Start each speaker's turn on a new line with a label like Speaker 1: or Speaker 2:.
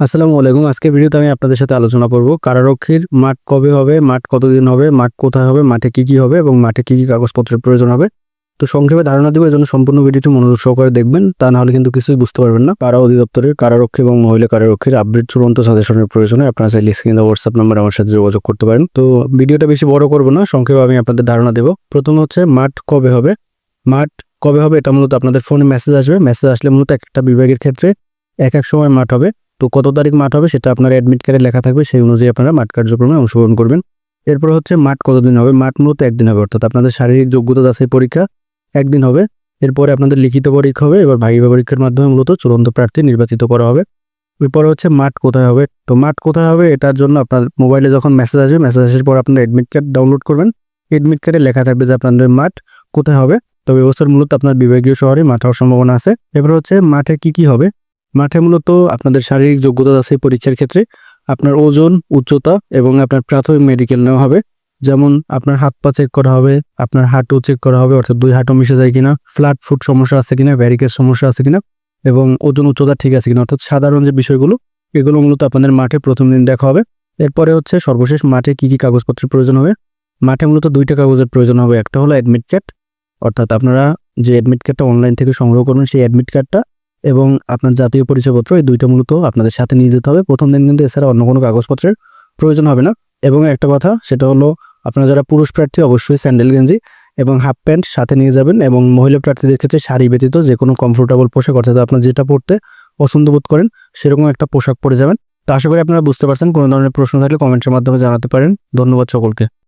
Speaker 1: আসসালামু আলাইকুম। আজকের ভিডিওতে আমি আপনাদের সাথে আলোচনা করব, কারারক্ষীর মাঠ কবে হবে, মাঠ কতদিন হবে, মাঠ কোথায় হবে, মাঠে কি কি হবে এবং মাঠে কি কি কাগজপত্রের প্রয়োজন হবে। তো সংক্ষেপে ধারণা দেবো এজন্য সম্পূর্ণ ভিডিওটি মনোযোগ সহকারে দেখবেন, তা নাহলে কিন্তু কিছুই বুঝতে পারবেন না। কারা অধিদপ্তরের কারারক্ষী এবং মহিলা কারারক্ষীর আপডেট চূড়ান্ত সাজেশনের প্রয়োজনে আপনারা চাইলে স্ক্রিনে হোয়াটসঅ্যাপ নাম্বার আমার সাথে যোগাযোগ করতে পারেন। তো ভিডিওটা বেশি বড় করব না, সংক্ষেপে আমি আপনাদের ধারণা দেবো। প্রথম হচ্ছে, মাঠ কবে হবে? মাঠ কবে হবে? এটা মূলত আপনাদের ফোনে মেসেজ আসবে। মেসেজ আসলে মূলত একটা বিভাগের ক্ষেত্রে এক এক সময় মাঠ হবে। তো কত তারিখ মাঠ হবে সেটা আপনার অ্যাডমিট কার্ডে লেখা থাকবে, সেই অনুযায়ী আপনারা মাঠ কার্যক্রমে অংশগ্রহণ করবেন। এরপর হচ্ছে মাঠ কতদিন হবে? মাঠ মূলত একদিন হবে, অর্থাৎ আপনাদের শারীরিক যোগ্যতা যাচাই পরীক্ষা একদিন হবে। এরপরে আপনাদের লিখিত পরীক্ষা হবে, এবার ভাগিবা পরীক্ষার মাধ্যমে মূলত চূড়ান্ত প্রার্থী নির্বাচিত করা হবে। এরপরে হচ্ছে মাঠ কোথায় হবে? তো মাঠ কোথায় হবে এটার জন্য আপনার মোবাইলে যখন মেসেজ আসবে মেসেজ আসার পর আপনার অ্যাডমিট কার্ড ডাউনলোড করবেন। অ্যাডমিট কার্ডে লেখা থাকবে যে আপনাদের মাঠ কোথায় হবে। তবে এবছর মূলত আপনার বিভাগীয় শহরে মাঠ হওয়ার সম্ভাবনা আছে। এবার হচ্ছে মাঠে কি কি হবে? মাঠে মূলত আপনাদের শারীরিক যোগ্যতা আছে পরীক্ষার ক্ষেত্রে আপনার ওজন, উচ্চতা এবং আপনার প্রাথমিক মেডিকেল নেওয়া হবে। যেমন আপনার হাত পা চেক করা হবে, আপনার হাঁটু চেক করা হবে, অর্থাৎ দুই হাঁটু মিশে যায় কিনা ফ্ল্যাট ফুট সমস্যা আছে কিনা ব্যারিকেজ সমস্যা আছে কিনা এবং ওজন, উচ্চতা ঠিক আছে কিনা, অর্থাৎ সাধারণ যে বিষয়গুলো, এগুলো মূলত আপনাদের মাঠে প্রথম দিন দেখা হবে। এরপরে হচ্ছে সর্বশেষ মাঠে কি কি কাগজপত্রের প্রয়োজন হবে? মাঠে মূলত দুইটা কাগজের প্রয়োজন হবে, একটা হলো অ্যাডমিট কার্ড অর্থাৎ আপনারা যে অ্যাডমিট কার্ডটা অনলাইন থেকে সংগ্রহ করবেন, সেই অ্যাডমিট কার্ডটা এবং আপনার জাতীয় পরিচয়পত্র এই দুইটা মূলত আপনাদের সাথে নিয়ে যেতে হবে। প্রথম দিন কিন্তু এছাড়া অন্য কোনো কাগজপত্রের প্রয়োজন হবে না। এবং একটা কথা, সেটা হলো আপনারা যারা পুরুষ প্রার্থী, অবশ্যই স্যান্ডেল, গেঞ্জি এবং হাফ প্যান্ট সাথে নিয়ে যাবেন এবং মহিলা প্রার্থীদের ক্ষেত্রে শাড়ি ব্যতীত যে কোনো কমফোর্টেবল পোশাক, অর্থাৎ আপনার যেটা পরতে পছন্দ বোধ করেন, সেরকম একটা পোশাক পরে যাবেন। তা আশা করি আপনারা বুঝতে পারছেন, কোনো ধরনের প্রশ্ন থাকলে কমেন্টের মাধ্যমে জানাতে পারেন। ধন্যবাদ সকলকে।